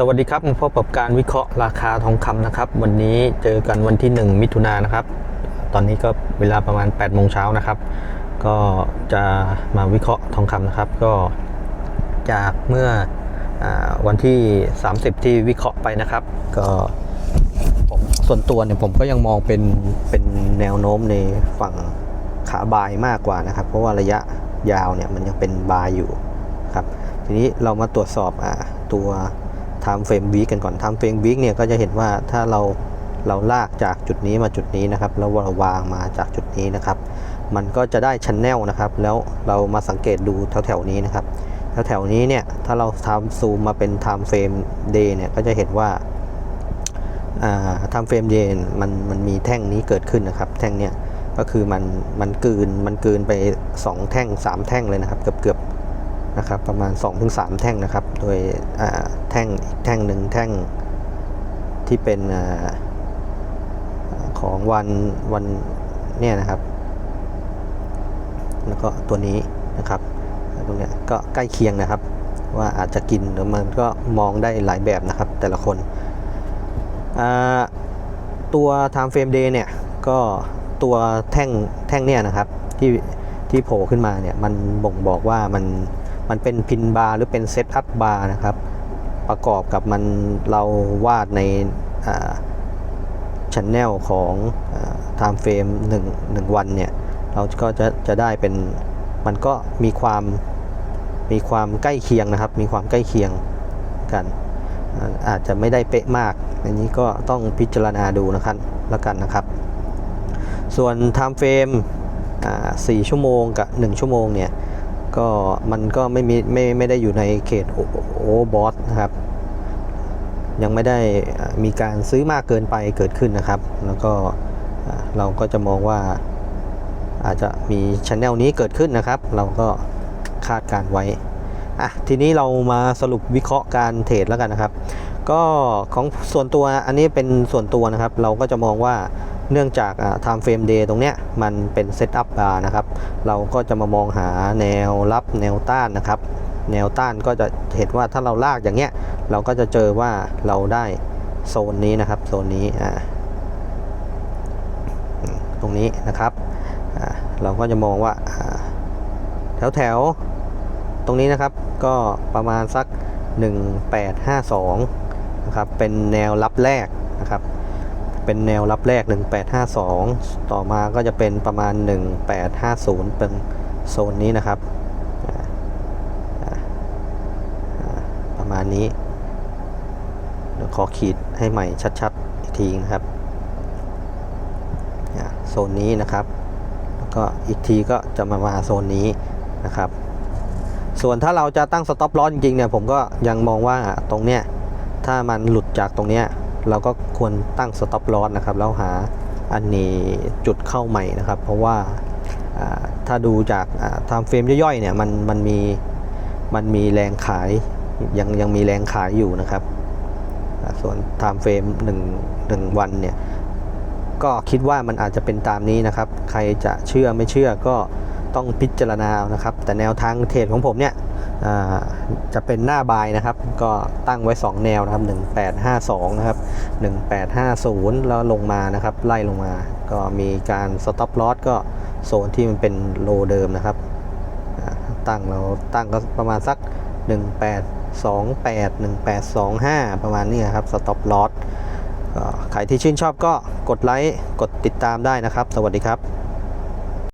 สวัสดีครับมาพบกับการวิเคราะห์ราคาทองคำนะครับ วันนี้เจอกันวันที่ 1 มิถุนายนนะครับ ตอนนี้ก็เวลาประมาณ8โมงเช้านะครับ ก็จะมาวิเคราะห์ทองคำนะครับ ก็จากเมื่ออวันที่ 30 ที่วิเคราะห์ไปนะครับ ก็ผมส่วนตัวเนี่ยผมก็ยังมองเป็นเป็นแนวโน้มในฝั่งขาบายมากกว่านะครับ เพราะว่าระยะยาวเนี่ยมันยังเป็นบายอยู่ครับ ทีนี้เรามาตรวจสอบอตัว time frame week กันก่อน time frame week เนี่ยก็จะเห็นว่าถ้าเราเราลากจากจุดนี้มาจุดนี้นะครับ แล้วเราวางมาจากจุดนี้นะครับ มันก็จะได้ชันแนลนะครับ แล้วเรามาสังเกตดูแถวๆนี้นะครับ แถวๆนี้เนี่ยถ้าเราทำซูมมาเป็น time frame day เนี่ยก็จะเห็นว่าอ่า time frame day มันมันมีแท่งนี้เกิดขึ้นนะครับ แท่งเนี่ยก็คือมันมันกืนมันกืนไป 2 แท่ง 3 แท่งเลยนะครับ เกือบเกือบ นะครับประมาณ 2-3 แท่งนะครับ โดยแท่งอีกแท่งหนึ่งแท่งที่เป็นอของวันวันเนี่ยนะครับ แล้วก็ตัวนี้นะครับตรงเนี้ยก็ใกล้เคียงนะครับ ว่าอาจจะกินหรือมันก็มองได้หลายแบบนะครับแต่ละคน ตัว time frame day เนี่ยก็ตัวแท่งแท่งเนี่ยนะครับที่ที่โผล่ขึ้นมาเนี่ยมันบ่งบอกว่ามัน มันเป็นพินบาร์หรือเป็นเซตอัพบาร์นะครับ ประกอบกับมันเราวาดในชันแนลของอ่า time frame 1 1 วันเนี่ย เราก็จะจะได้เป็น มันก็มีความมีความใกล้เคียงนะครับ มีความใกล้เคียงกัน อาจจะไม่ได้เป๊ะมาก อันนี้ก็ต้องพิจารณาดูนะครับแล้วกันนะครับ ส่วน time frame อ่า4ชั่วโมงกับ 1 ชั่วโมงเนี่ย ก็มันก็ไม่มีไม่ไม่ได้อยู่ในเขตโอบอสนะครับ ยังไม่ได้มีการซื้อมากเกินไปเกิดขึ้นนะครับ แล้วก็เราก็จะมองว่าอาจจะมีช anel นี้เกิดขึ้นนะครับ เราก็คาดการไว้อะทีนี้เรามาสรุปวิเคราะห์การเทรดแล้วกันนะครับ ก็ของส่วนตัวอันนี้เป็นส่วนตัวนะครับ เราก็จะมองว่า เนื่องจากอ่า time frame day ตรงเนี้ยมันเป็น set up bar นะครับ เราก็จะมามองหาแนวรับแนวต้านนะครับ แนวต้านก็จะเห็นว่าถ้าเราลากอย่างเงี้ย เราก็จะเจอว่าเราได้โซนนี้นะครับ โซนนี้อ่าตรงนี้นะครับ เราก็จะมองว่าแถวแถวๆตรงนี้นะครับก็ประมาณสัก 1852 นะครับ เป็นแนวรับแรกนะครับ เป็นแนวรับแรก 1852 ต่อมาก็จะเป็นประมาณ 1850 เป็นโซนนี้นะครับ ประมาณนี้เดี๋ยวขอขีดให้ใหม่ชัดๆ อีกทีนะครับโซนนี้นะครับก็อีกทีก็จะมามาโซนนี้นะครับ ส่วนถ้าเราจะตั้งสต็อปลอสจริงๆเนี่ยผมก็ยังมองว่าตรงเนี้ยถ้ามันหลุดจากตรงเนี้ย เราก็ควรตั้งสต็อปลอสนะครับ แล้วหาอันนี้จุดเข้าใหม่นะครับ เพราะว่าถ้าดูจากทำเฟรมย่อยๆเนี่ยมันมันมีมันมีแรงขายยังยังมีแรงขายอยู่นะครับอ่าส่วน time frame 1 1วันเนี่ยก็คิดว่ามันอาจจะเป็นตามนี้นะครับ ใครจะเชื่อไม่เชื่อก็ต้องพิจารณาเอานะครับ แต่แนวทางเทรดของผมเนี่ย จะเป็นหน้าบายนะครับ ก็ตั้งไว้ 2 แนวนะครับ 1852 นะครับ 1850 แล้วลงมานะครับ ไล่ลงมา ก็มีการสต็อปลอสก็โซนที่มันเป็นโลเดิมนะครับ ตั้งเราตั้งก็ประมาณสัก 1828 1825 ประมาณนี้นครับสต็อปลอสใครที่ชื่นชอบก็กดไลค์ กดติดตามได้นะครับ สวัสดีครับ